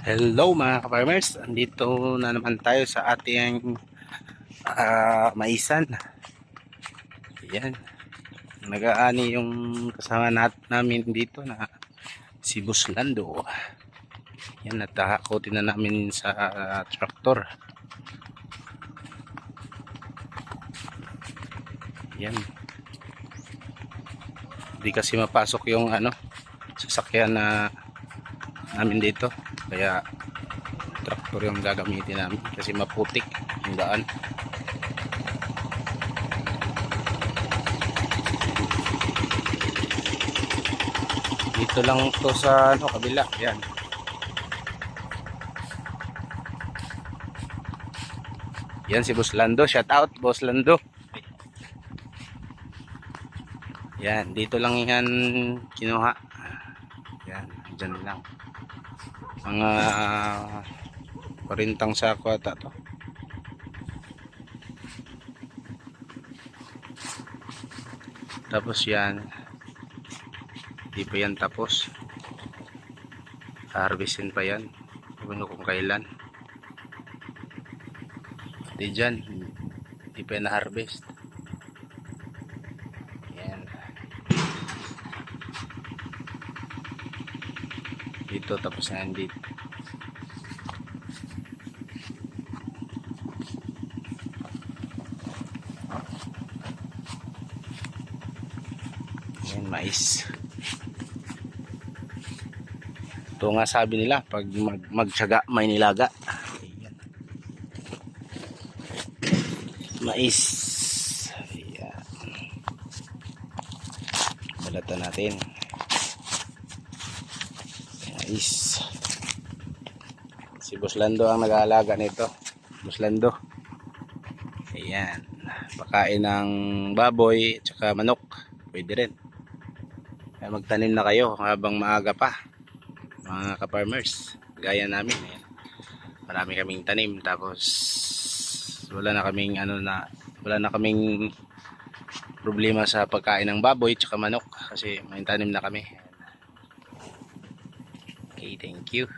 Hello mga ka-farmers, andito na naman tayo sa ating ah, maisan. Yan. Nag-aani yung kasama nat namin dito na si Buslando. Yan, natahakotin na namin sa traktor. Yan. Hindi kasi mapasok yung ano, sasakyan na namin dito. Kaya traktor yung gagamitin namin kasi maputik yung daan. Dito lang to sa ano kabila. Yan. Yan si Boss Lando. Shout out Boss Lando. Yan, dito lang yan kinuha. Yan, dyan lang. Mga parintang sako ata to. Tapos yan, di pa yan tapos. Harvestin pa yan. Ano kung kailan. Di dyan, di pa yan na-harvest. Yan. Dito tapos na yan mais. Ito nga sabi nila, pag mag magtsaga, may nilaga. Ayan. Mais. Ayan. Balatan natin. Mais. Si Buslando ang nag-aalaga nito. Buslando. Ayan. Pakain ng baboy at saka manok. Pwede rin. Kaya magtanim na kayo habang maaga pa. Mga ka-farmers. Gaya namin. Ayan. Marami kaming tanim. Tapos wala na kaming ano na wala na kaming problema sa pagkain ng baboy at saka manok kasi may tanim na kami. Okay, thank you.